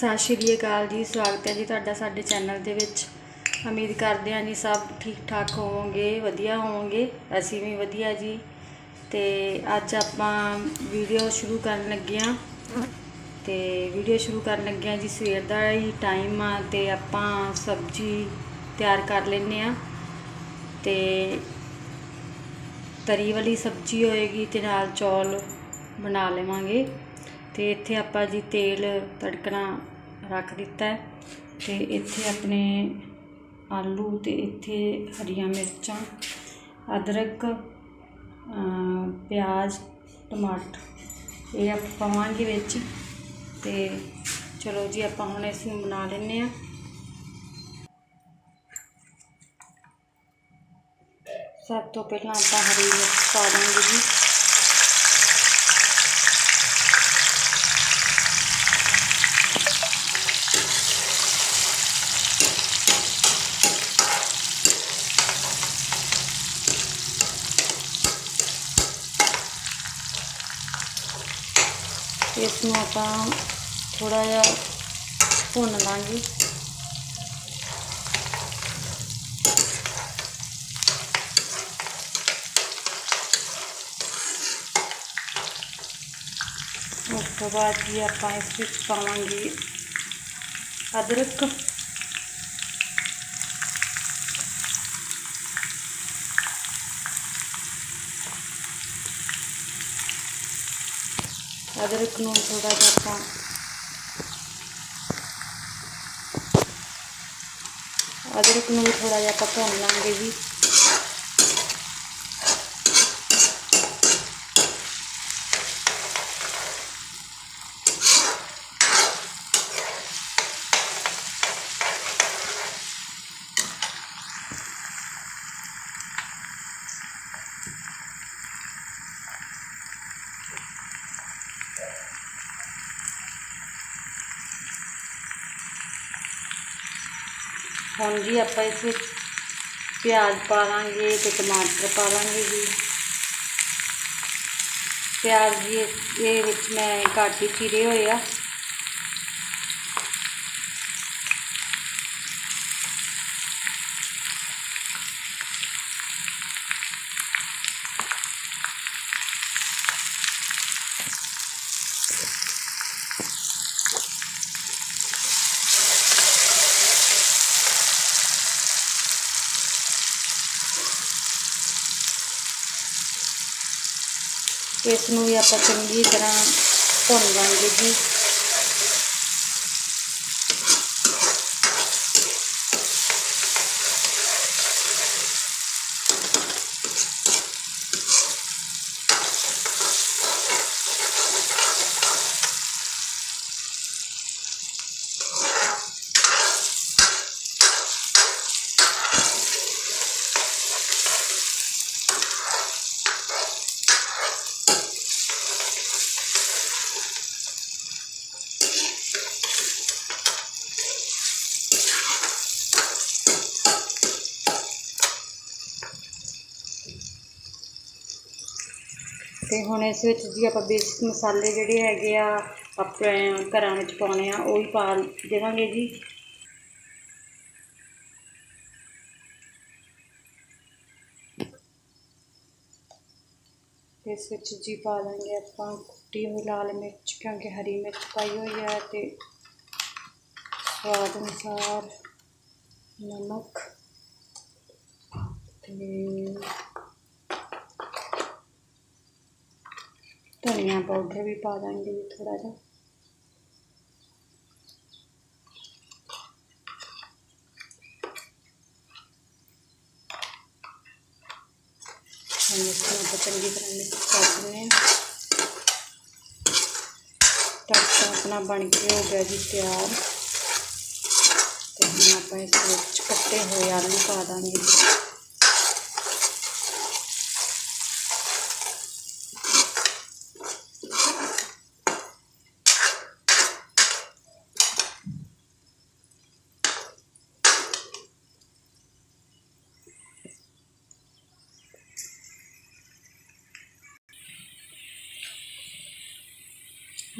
ਸਤਿ ਸ਼੍ਰੀ ਅਕਾਲ ਜੀ, ਸਵਾਗਤ ਹੈ ਜੀ ਤੁਹਾਡਾ ਸਾਡੇ ਚੈਨਲ ਦੇ ਵਿੱਚ। ਉਮੀਦ ਕਰਦੇ ਹਾਂ ਜੀ ਸਭ ਠੀਕ ਠਾਕ ਹੋਵੋਗੇ, ਵਧੀਆ ਹੋਵੋਗੇ, ਅਸੀਂ ਵੀ ਵਧੀਆ ਜੀ। ਤੇ ਅੱਜ ਆਪਾਂ ਵੀਡੀਓ ਸ਼ੁਰੂ ਕਰਨ ਲੱਗੇ ਹਾਂ। ਤੇ ਵੀਡੀਓ ਸ਼ੁਰੂ ਕਰਨ ਲੱਗੇ ਹਾਂ ਜੀ, ਸਵੇਰ ਦਾ ਹੀ ਟਾਈਮ ਆ ਤੇ ਆਪਾਂ ਸਬਜ਼ੀ ਤਿਆਰ ਕਰ ਲੈਨੇ ਆ ਤੇ ਤਰੀ ਵਾਲੀ ਸਬਜ਼ੀ ਹੋਏਗੀ ਤੇ ਨਾਲ ਚੌਲ ਬਣਾ ਲਵਾਂਗੇ। ਤੇ ਇੱਥੇ ਆਪਾਂ ਜੀ ਤੇਲ ਤੜਕਣਾ ਰੱਖ ਦਿੱਤਾ ਹੈ ਤੇ ਇੱਥੇ ਆਪਣੇ ਆਲੂ ਤੇ ਇੱਥੇ ਹਰੀਆਂ ਮਿਰਚਾਂ, ਅਦਰਕ ਪਿਆਜ਼, ਟਮਾਟਰ ਇਹ ਆਪਾਂ ਪਾਵਾਂਗੇ ਵਿੱਚ ਤੇ ਚਲੋ ਜੀ ਆਪਾਂ ਹੁਣ ਇਸ ਨੂੰ ਬਣਾ ਲੈਂਦੇ ਆ ਸਭ ਤੋਂ ਪਹਿਲਾਂ ਆਪਾਂ ਹਰੀ ਮਿਰਚ ਪਾ ਦਾਂਗੇ ਜੀ ਇਸ ਨੂੰ ਆਪਾਂ ਥੋੜਾ ਜਿਹਾ ਭੁੰਨ ਲਾਂਗੇ। ਉਸ ਤੋਂ ਬਾਅਦ ਜੀ ਆਪਾਂ ਇਸ ਵਿੱਚ ਪਾਵਾਂਗੇ ਅਦਰਕ। ਅਦਰਕ ਨੂੰ ਥੋੜਾ ਜਿਹਾ ਆਪਾਂ ਅਦਰਕ ਨੂੰ ਵੀ ਥੋੜਾ ਜਿਹਾ ਆਪਾਂ ਭੁੰਨ ਲਾਂਗੇ ਜੀ। ਹੁਣ ਜੀ ਆਪਾਂ ਇਸ ਵਿੱਚ ਪਿਆਜ਼ ਪਾ ਲਾਂਗੇ ਤੇ ਟਮਾਟਰ ਪਾ ਲਾਂਗੇ ਜੀ। ਪਿਆਜ਼ ਜੀ, ਇਹ ਵਿੱਚ ਮੈਂ ਘੱਟ ਹੀ ਚੀਰੇ ਹੋਏ ਆ। ਇਸ ਨੂੰ ਵੀ ਆਪਾਂ ਚੰਗੀ ਤਰ੍ਹਾਂ ਭੁੰਨ ਲਾਂਗੇ ਜੀ। ਤੇ ਹੁਣ ਇਸ ਵਿੱਚ ਜੀ ਆਪਾਂ ਬੇਸਿਕ ਮਸਾਲੇ ਜਿਹੜੇ ਹੈਗੇ ਆ, ਆਪਣੇ ਘਰਾਂ ਵਿੱਚ ਪਾਉਣੇ ਆ, ਉਹ ਹੀ ਪਾ ਦੇਵਾਂਗੇ ਜੀ। ਇਸ ਵਿੱਚ ਜੀ ਪਾ ਦਾਂਗੇ ਆਪਾਂ ਕੁੱਟੀ ਹੋਈ ਲਾਲ ਮਿਰਚ, ਕਿਉਂਕਿ ਹਰੀ ਮਿਰਚ ਪਾਈ ਹੋਈ ਹੈ ਤੇ ਸਵਾਦ ਅਨੁਸਾਰ ਨਮਕ ਤੇ ਧਨੀਆ ਪਾਊਡਰ ਵੀ ਪਾ ਦਾਂਗੇ ਜੀ ਥੋੜਾ ਜਿਹਾ ਹੁਣ ਇਸ ਨੂੰ ਆਪਾਂ ਚੰਗੀ ਤਰ੍ਹਾਂ ਮਿਕਸ ਕਰ ਦਿੰਦੇ ਹਾਂ ਤੜਕਾ ਆਪਣਾ ਬਣ ਕੇ ਹੋ ਗਿਆ ਜੀ ਤਿਆਰ ਤੇ ਹੁਣ ਆਪਾਂ ਇਸ ਵਿੱਚ ਕੱਟੇ ਹੋਏ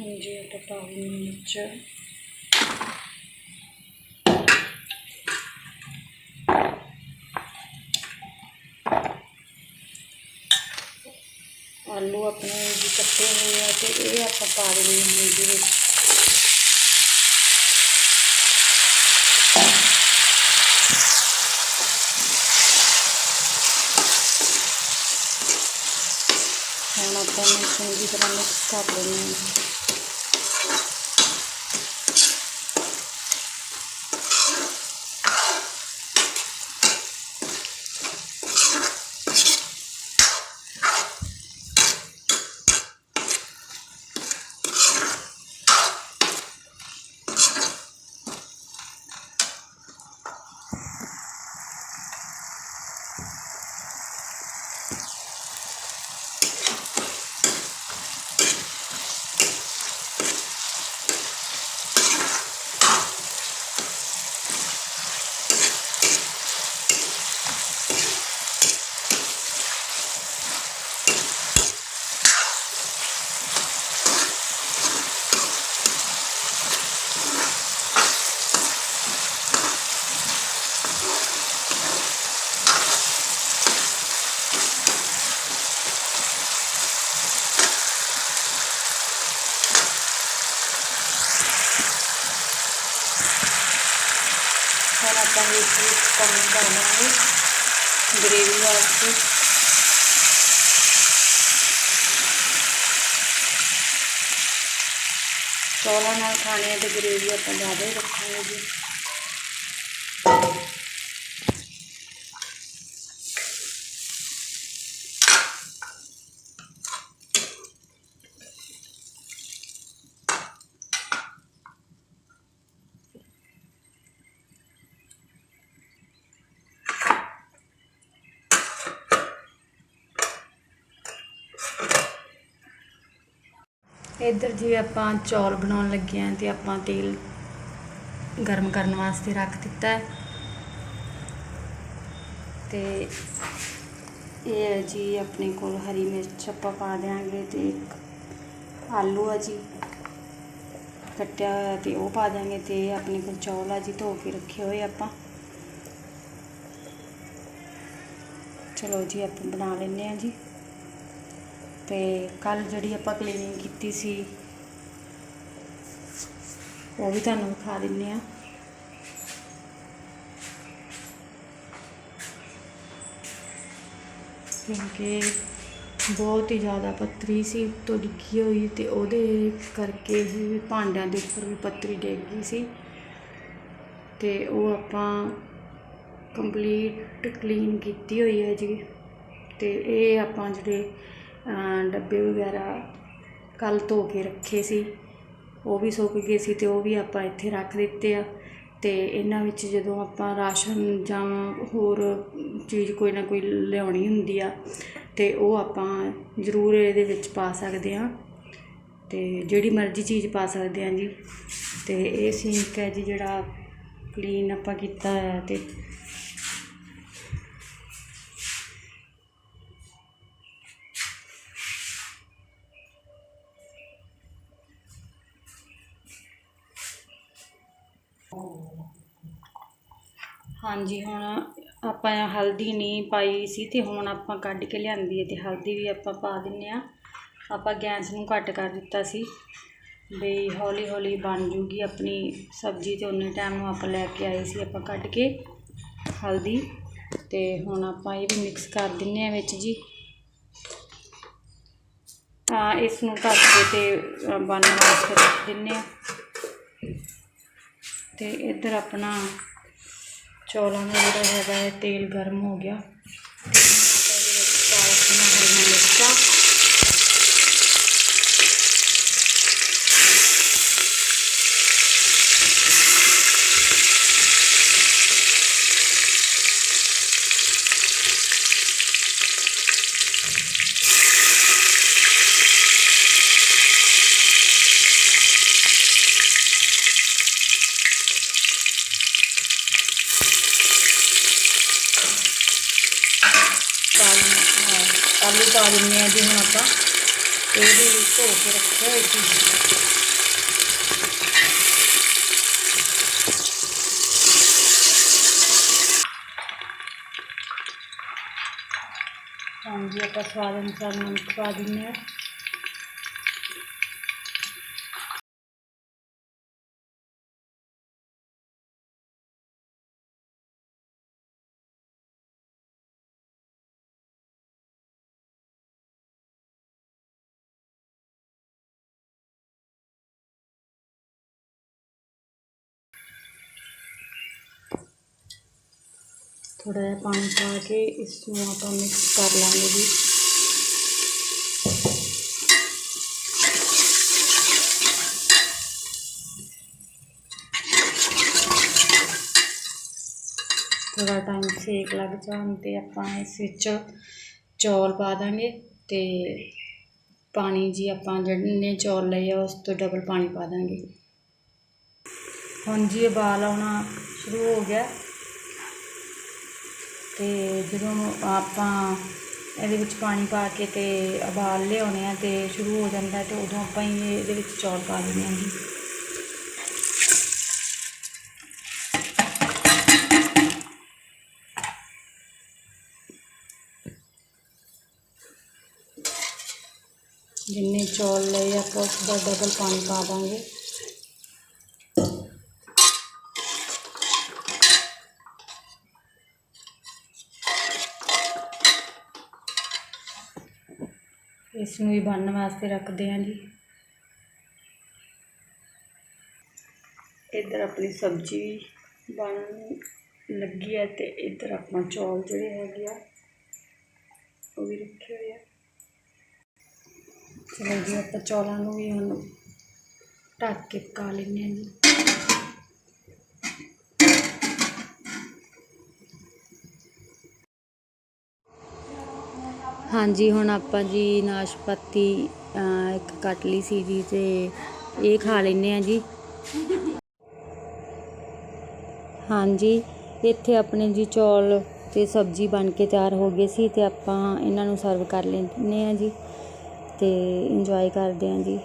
ਹਾਂਜੀ ਆਪਾਂ ਪਾ ਲਈ ਮਿਰਚ ਆਲੂ ਆਪਣੇ ਜੀ ਕੱਟੇ ਹੋਏ ਆ ਤੇ ਇਹ ਆਪਾਂ ਪਾ ਦੇਣੇ ਨੇ ਵਿੱਚ। ਨੂੰ ਚੰਗੀ ਤਰ੍ਹਾਂ ਮਿਕਸ ਕਰ ਲੈਣਾ ਹੈ ਹੁਣ ਆਪਾਂ ਇਸ ਵਿੱਚ ਪਾਣੀ ਪਾ ਦਾਂਗੇ ਗ੍ਰੇਵੀ ਵਾਸਤੇ। ਚੌਲਾਂ ਨਾਲ ਖਾਣੇ ਆ ਤੇ ਗ੍ਰੇਵੀ ਆਪਾਂ ਜ਼ਿਆਦਾ ਹੀ ਰੱਖਾਂਗੇ ਜੀ। ਇੱਧਰ ਜੀ ਆਪਾਂ ਚੌਲ ਬਣਾਉਣ ਲੱਗੇ ਆਂ ਤੇ ਆਪਾਂ ਤੇਲ ਗਰਮ ਕਰਨ ਵਾਸਤੇ ਰੱਖ ਦਿੱਤਾ ਹੈ। ਤੇ ਇਹ ਹੈ ਜੀ ਆਪਣੇ ਕੋਲ ਹਰੀ ਮਿਰਚ ਆਪਾਂ ਪਾ ਦਿਆਂਗੇ ਤੇ ਇੱਕ ਆਲੂ ਆ ਜੀ, ਕੱਟਿਆ ਹੋਇਆ ਤੇ ਉਹ ਪਾ ਦਿਆਂਗੇ ਤੇ ਇਹ ਆਪਣੇ ਕੋਲ ਚੌਲ ਆ ਜੀ ਧੋ ਕੇ ਰੱਖੇ ਹੋਏ ਆਪਾਂ। ਚਲੋ ਜੀ, ਆਪਾਂ ਬਣਾ ਲੈਂਦੇ ਆ ਜੀ। ਤੇ ਕੱਲ ਜਿਹੜੀ ਆਪਾਂ ਕਲੀਨਿੰਗ ਕੀਤੀ ਸੀ, ਉਹ ਵੀ ਤੁਹਾਨੂੰ ਵਿਖਾ ਦਿੰਨੇ ਆ। ਕਿਉਂਕਿ ਬਹੁਤ ਹੀ ਜ਼ਿਆਦਾ ਪੱਤਰੀ ਸੀ ਤੋਂ ਡਿੱਗੀ ਹੋਈ ਤੇ ਉਹਦੇ ਕਰਕੇ ਹੀ ਭਾਂਡਿਆਂ ਦੇ ਉੱਪਰ ਵੀ ਪੱਤਰੀ ਡਿੱਗ ਗਈ ਸੀ। ਤੇ ਉਹ ਆਪਾਂ ਕੰਪਲੀਟ ਕਲੀਨ ਕੀਤੀ ਹੋਈ ਹੈ ਜੀ। ਤੇ ਇਹ ਆਪਾਂ ਜਿਹੜੇ ਡੱਬੇ ਵਗੈਰਾ ਕੱਲ੍ਹ ਧੋ ਕੇ ਰੱਖੇ ਸੀ। ਉਹ ਵੀ ਸੁੱਕ ਗਏ ਸੀ ਅਤੇ ਉਹ ਵੀ ਆਪਾਂ ਇੱਥੇ ਰੱਖ ਦਿੱਤੇ ਆ। ਅਤੇ ਇਹਨਾਂ ਵਿੱਚ ਜਦੋਂ ਆਪਾਂ ਰਾਸ਼ਨ ਜਾਂ ਹੋਰ ਚੀਜ਼ ਕੋਈ ਨਾ ਕੋਈ ਲਿਆਉਣੀ ਹੁੰਦੀ ਆ, ਤੇ ਉਹ ਆਪਾਂ ਜ਼ਰੂਰ ਇਹਦੇ ਵਿੱਚ ਪਾ ਸਕਦੇ ਹਾਂ। ਅਤੇ ਜਿਹੜੀ ਮਰਜ਼ੀ ਚੀਜ਼ ਪਾ ਸਕਦੇ ਹਾਂ ਜੀ। ਅਤੇ ਇਹ ਸਿੰਕ ਹੈ ਜੀ ਜਿਹੜਾ ਕਲੀਨ ਆਪਾਂ ਕੀਤਾ ਹੈ ਅਤੇ ਹਾਂਜੀ ਹੁਣ ਆਪਾਂ ਹਲਦੀ ਨਹੀਂ ਪਾਈ ਸੀ ਅਤੇ ਹੁਣ ਆਪਾਂ ਕੱਢ ਕੇ ਲਿਆਂਦੀ ਹੈ ਅਤੇ ਹਲਦੀ ਵੀ ਆਪਾਂ ਪਾ ਦਿੰਦੇ ਆ ਆਪਾਂ ਗੈਸ ਨੂੰ ਘੱਟ ਕਰ ਦਿੱਤਾ ਸੀ ਬਈ ਹੌਲੀ ਹੌਲੀ ਬਣ ਜੂਗੀ ਆਪਣੀ ਸਬਜ਼ੀ ਤੇ ਉਨੇ ਟਾਈਮ ਨੂੰ ਆਪਾਂ ਲੈ ਕੇ ਆਏ ਸੀ ਆਪਾਂ ਕੱਢ ਕੇ ਹਲਦੀ ਤੇ ਹੁਣ ਆਪਾਂ ਇਹ ਵੀ ਮਿਕਸ ਕਰ ਦਿੰਨੇ ਆ ਵਿੱਚ ਜੀ। ਆ ਇਸ ਨੂੰ ਢੱਕ ਕੇ ਤੇ ਅ, ਬਣਨ ਵਾਸਤੇ ਰੱਖ ਦਿੰਨੇ ਆ ਤੇ ਇੱਧਰ ਆਪਣਾ ਚੌਲਾਂ ਨੂੰ ਜਿਹੜਾ ਹੈਗਾ ਹੈ ਤੇਲ ਗਰਮ ਹੋ ਗਿਆ ਤੇ ਆਪਾਂ ਇਹਦੇ ਵਿੱਚ ਪਾ ਦਿੱਤੀਆਂ ਹਰੀਆਂ ਮਿਰਚਾਂ ਆਲੂ ਹਾਂ, ਆਲੂ ਪਾ ਦਿੰਦੇ ਆ ਜੀ ਹੁਣ ਆਪਾਂ। ਇਹਦੇ ਵਿੱਚ ਧੋ ਕੇ ਰੱਖਿਆ ਹੋਇਆ ਸੀ ਹਾਂਜੀ, ਆਪਾਂ ਸਵਾਦ ਅਨੁਸਾਰ ਨਮਕ ਪਾ ਦਿੰਦੇ ਆ ਥੋੜ੍ਹਾ ਜਿਹਾ ਪਾਣੀ ਪਾ ਕੇ ਇਸ ਨੂੰ ਆਪਾਂ ਮਿਕਸ ਕਰ ਲਾਂਗੇ ਜੀ। ਥੋੜ੍ਹਾ ਟਾਈਮ ਸੇਕ ਲੱਗ ਜਾਣ 'ਤੇ ਆਪਾਂ ਇਸ ਵਿੱਚ ਚੌਲ ਪਾ ਦਾਂਗੇ ਅਤੇ ਪਾਣੀ ਜੀ ਆਪਾਂ ਜਿੰਨੇ ਚੌਲ ਲਏ ਆ ਉਸ ਤੋਂ ਡਬਲ ਪਾਣੀ ਪਾ ਦਾਂਗੇ। ਹੁਣ ਜੀ ਉਬਾਲ ਆਉਣਾ ਸ਼ੁਰੂ ਹੋ ਗਿਆ। ਅਤੇ ਜਦੋਂ ਆਪਾਂ ਇਹਦੇ ਵਿੱਚ ਪਾਣੀ ਪਾ ਕੇ ਅਤੇ ਉਬਾਲ ਲਿਆਉਣੇ ਆ ਅਤੇ ਸ਼ੁਰੂ ਹੋ ਜਾਂਦਾ ਅਤੇ ਉਦੋਂ ਆਪਾਂ ਹੀ ਇਹਦੇ ਵਿੱਚ ਚੌਲ ਪਾ ਦਿੰਦੇ ਹਾਂ ਜੀ। ਜਿੰਨੇ ਚੌਲ ਲਏ ਆਪਾਂ ਉਸ ਦਾ ਡਬਲ ਪਾਣੀ ਪਾ ਇਸ ਨੂੰ ਵੀ ਬਣਨ ਵਾਸਤੇ ਰੱਖਦੇ ਹਾਂ ਜੀ। ਇੱਧਰ ਆਪਣੀ ਸਬਜ਼ੀ ਬਣ ਲੱਗੀ ਹੈ ਤੇ ਇੱਧਰ ਆਪਾਂ ਚੌਲ ਜਿਹੜੇ ਹੈਗੇ ਆ, ਉਹ ਵੀ ਰੱਖੇ ਹੋਏ ਆ। ਚਲੋ ਜੀ, ਆਪਾਂ ਚੌਲਾਂ ਨੂੰ ਵੀ ਹੁਣ ਢੱਕ ਕੇ ਪਕਾ ਲੈਂਦੇ ਹਾਂ ਜੀ। ਹਾਂਜੀ, ਹੁਣ ਆਪਾਂ ਜੀ ਨਾਸ਼ਪਤੀ ਇੱਕ ਕੱਟ ਲਈ ਸੀ ਜੀ ਤੇ ਇਹ ਖਾ ਲੈਂਦੇ ਆ ਜੀ। ਹਾਂਜੀ, ਇੱਥੇ ਆਪਣੇ ਜੀ ਚੌਲ ਤੇ ਸਬਜ਼ੀ ਬਣ ਕੇ ਤਿਆਰ ਹੋ ਗਏ ਸੀ ਤੇ ਆਪਾਂ ਇਹਨਾਂ ਨੂੰ ਸਰਵ ਕਰ ਲੈਂਦੇ ਆ ਜੀ ਤੇ ਇੰਜੋਏ ਕਰਦੇ ਆ ਜੀ।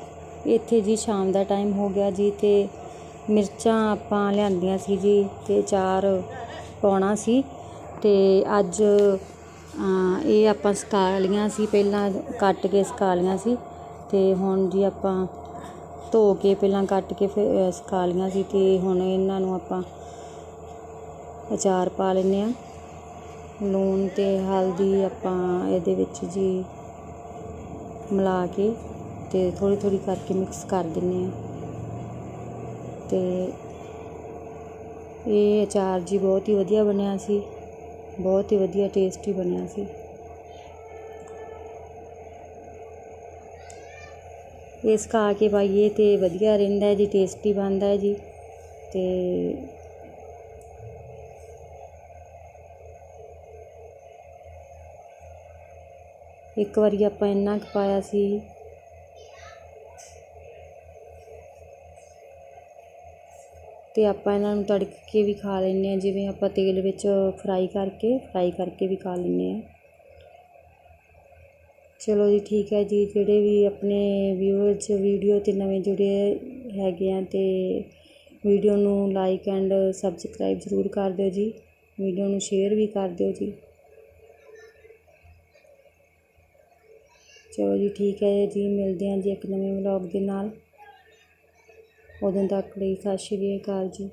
ਇੱਥੇ ਜੀ ਸ਼ਾਮ ਦਾ ਟਾਈਮ ਹੋ ਗਿਆ ਜੀ ਤੇ ਮਿਰਚਾਂ ਆਪਾਂ ਲਿਆਂਦੀਆਂ ਸੀ ਜੀ ਤੇ ਚਾਰ ਪਾਉਣਾ ਸੀ ਤੇ ਅੱਜ ਇਹ ਆਪਾਂ ਸੁਕਾ ਲਈਆਂ ਸੀ ਪਹਿਲਾਂ ਕੱਟ ਕੇ ਸੁਕਾ ਲਈਆਂ ਸੀ ਅਤੇ ਹੁਣ ਜੀ ਆਪਾਂ ਧੋ ਕੇ ਪਹਿਲਾਂ ਕੱਟ ਕੇ ਫਿਰ ਅਹ, ਸੁਕਾ ਲਈਆਂ ਸੀ ਅਤੇ ਹੁਣ ਇਹਨਾਂ ਨੂੰ ਆਪਾਂ ਅਚਾਰ ਪਾ ਲੈਂਦੇ ਹਾਂ। ਲੂਣ ਅਤੇ ਹਲਦੀ ਆਪਾਂ ਇਹਦੇ ਵਿੱਚ ਜੀ ਮਿਲਾ ਕੇ ਅਤੇ ਥੋੜ੍ਹੀ ਥੋੜ੍ਹੀ ਕਰਕੇ ਮਿਕਸ ਕਰ ਦਿੰਦੇ ਹਾਂ। ਅਤੇ ਇਹ ਅਚਾਰ ਜੀ ਬਹੁਤ ਹੀ ਵਧੀਆ ਬਣਿਆ ਸੀ। ਬਹੁਤ ਹੀ ਵਧੀਆ ਟੇਸਟੀ ਬਣਿਆ ਸੀ। ਇਸ ਖਾ ਕੇ ਪਾਈਏ ਤੇ ਵਧੀਆ ਰਹਿੰਦਾ ਜੀ ਟੇਸਟੀ ਬਣਦਾ ਹੈ ਜੀ ਤੇ ਇੱਕ ਵਾਰੀ ਆਪਾਂ ਇੰਨਾ ਕੁ ਪਾਇਆ ਸੀ। ਅਤੇ ਆਪਾਂ ਇਹਨਾਂ ਨੂੰ ਤੜਕ ਕੇ ਵੀ ਖਾ ਲੈਂਦੇ ਹਾਂ, ਜਿਵੇਂ ਆਪਾਂ ਤੇਲ ਵਿੱਚ ਫਰਾਈ ਕਰਕੇ ਫਰਾਈ ਕਰਕੇ ਵੀ ਖਾ ਲੈਂਦੇ ਹਾਂ। ਚਲੋ ਜੀ, ਠੀਕ ਹੈ ਜੀ, ਜਿਹੜੇ ਵੀ ਆਪਣੇ ਵਿਊਅਰਸ ਵੀਡੀਓ ਤੇ ਨਵੇਂ ਜੁੜੇ ਹੈਗੇ ਆ ਅਤੇ ਵੀਡੀਓ ਨੂੰ ਲਾਈਕ ਐਂਡ ਸਬਸਕ੍ਰਾਈਬ ਜ਼ਰੂਰ ਕਰ ਦਿਓ ਜੀ ਵੀਡੀਓ ਨੂੰ ਸ਼ੇਅਰ ਵੀ ਕਰ ਦਿਓ ਜੀ। ਚਲੋ ਜੀ, ਠੀਕ ਹੈ ਜੀ, ਮਿਲਦੇ ਹਾਂ ਜੀ ਇੱਕ ਨਵੇਂ ਵਲੌਗ ਦੇ ਨਾਲ। ਉਦੋਂ ਤੱਕ ਲਈ। ਸਤਿ ਸ਼੍ਰੀ ਅਕਾਲ ਜੀ।